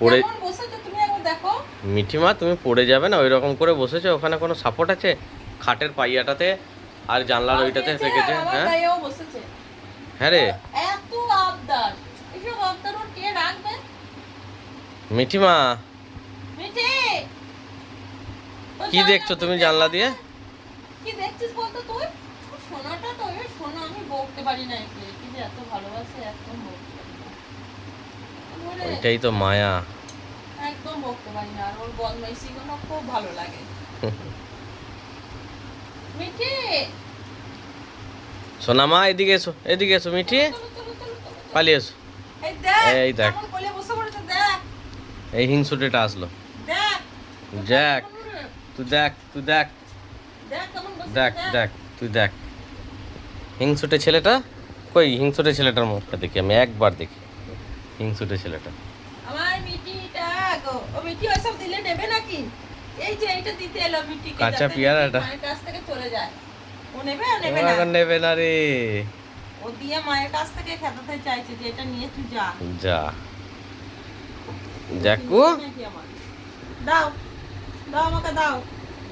পড়ে মিঠিমা তুমি পড়ে যাবে না ওই রকম করে বসেছো ওখানে কোনো সাপোর্ট আছে? খাটের পাইয়াটাতে আর জানলার ওইটাতে রেখেছে হ্যাঁ? হ্যাঁ রে। এত আবদার। এসব আবদার কে রাখবে? মিঠিমা। মিঠে! কি দেখছ তুমি জানলা দিয়ে? কি দেখছিস বলতো তুই? সোনাটা তো সোনা আমি বকতে পারি না কি যে এত ভালোবাসে একদম বকতে ওইটাই তো মায়া। একদম বকতে পারি না আর ওর বদমাইশি গুলো খুব ভালো লাগে। মিঠি! সোনামা এদিকে এসো এদিকে এসো মিঠি। পালিয়ে এসো। এই দেখ এই হিংসুটেটা আসলো। দেখ। তুই দেখ তুই দেখ দেখ দেখ। দেখ তুই দেখ। হিংসুটে ছেলেটা? কই হিংসুটে ছেলেটার মুখটা দেখি আমি একবার দেখি। হিংসুটে ছেলেটা। আমার মিটিটা গো। ও মিটি ওসব দিলে নেবে নাকি? এই যে এইটা দিতে এলো মিটিকে কাঁচা পেয়ারাটা। কাছ থেকে চলে যায়। ও নেবে ও নেবে না? নেবে না রে। ও দিয়ে মায়ের কাছ থেকে খেতাতে চাইছে যে এটা নিয়ে তুই যা। যা। দেখো? দাও। দাও আমাকে দাও।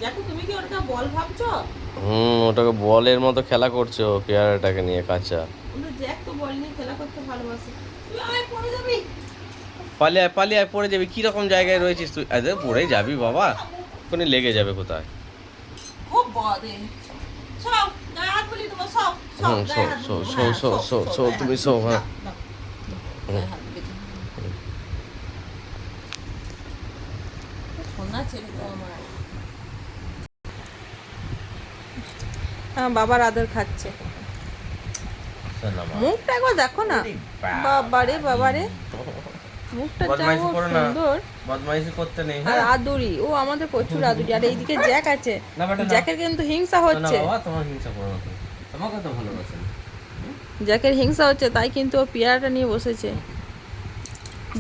দেখো তুমি কি ওটা বল ভাবছ? হুম ওটাকে বলের মতো খেলা করছ পেয়ারাটাকে নিয়ে কাঁচা কিন্তু জ্যাক তো বল নিয়ে খেলা করতে ভালোবাসে তুই আয় পড়ে যাবি পালিয়ে আয় পালিয়ে আয় পড়ে যাবি কীরকম জায়গায় রয়েছিস তুই? আরে পড়ে যাবি বাবা কোনি লেগে যাবে কোথায়? শো, হ্যাঁ, তুমি হ্যাঁ। বাবার আদর খাচ্ছে। মুখটা একবার দেখো না। বাবারে বাবারে। মুখটা যা বদমাইশি করো না। সুন্দর। বদমাইশি করতে নেই আর হ্যাঁ? আদুরি ও আমাদের প্রচুর আদুরি আর এইদিকে জ্যাক আছে। জ্যাকের কিন্তু হিংসা না হচ্ছে। বাবা তোমার হিংসা করো না তোমাকে তো ভালোবাসে জ্যাকের হিংসা হচ্ছে তাই কিন্তু ও পেয়ারাটা নিয়ে বসেছে।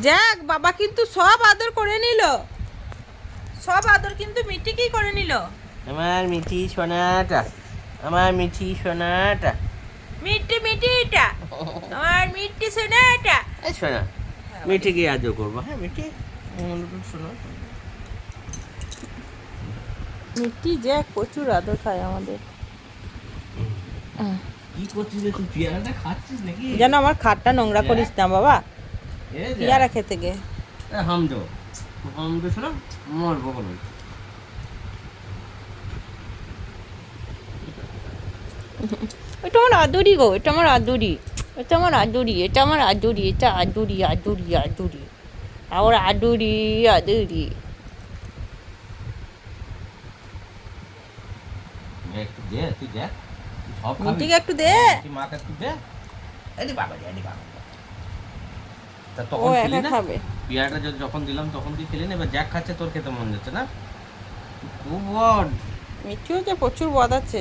জ্যাক বাবা কিন্তু সব আদর করে নিল। সব আদর কিন্তু মিটিকেই করে নিল। আমার মিঠি সোনাটা আমার মিঠি সোনাটা। মিটি মিটিটা আমার মিটি সোনাটা। এই সোনা মিঠিকে আদর করব। হ্যাঁ মিঠি শোনো মিটি জ্যাক প্রচুর আদর খায় আমাদের। কি করছিস রে তুই? পেয়ারাটা খাচ্ছিস নাকি? যেন আমার খাটটা নোংরা করিস না বাবা। যা। পেয়ারা খেতে গে। এ হাম দো। হাম দো শোনো মরবো বলো এটা আমার আদুরি গো এটা আমার আদুরি। এটা আমার আদুরি এটা আমার আদুরি এটা আদুরি আদুরি আদুরি। আমার আদুরি আদুরি। একটু দে তুই দেখ। সব খাবি। একটু দে। তুই মাকে একটু দে। এদি বাবা দে এদি বাবা। তা তখন খেলি না? খাবে। যখন দিলাম তখন তুই খেলি না? এবার জ্যাক খাচ্ছে তোর খেতে মন যাচ্ছে না? খুব বড। মিঠিও যে প্রচুর বদ আছে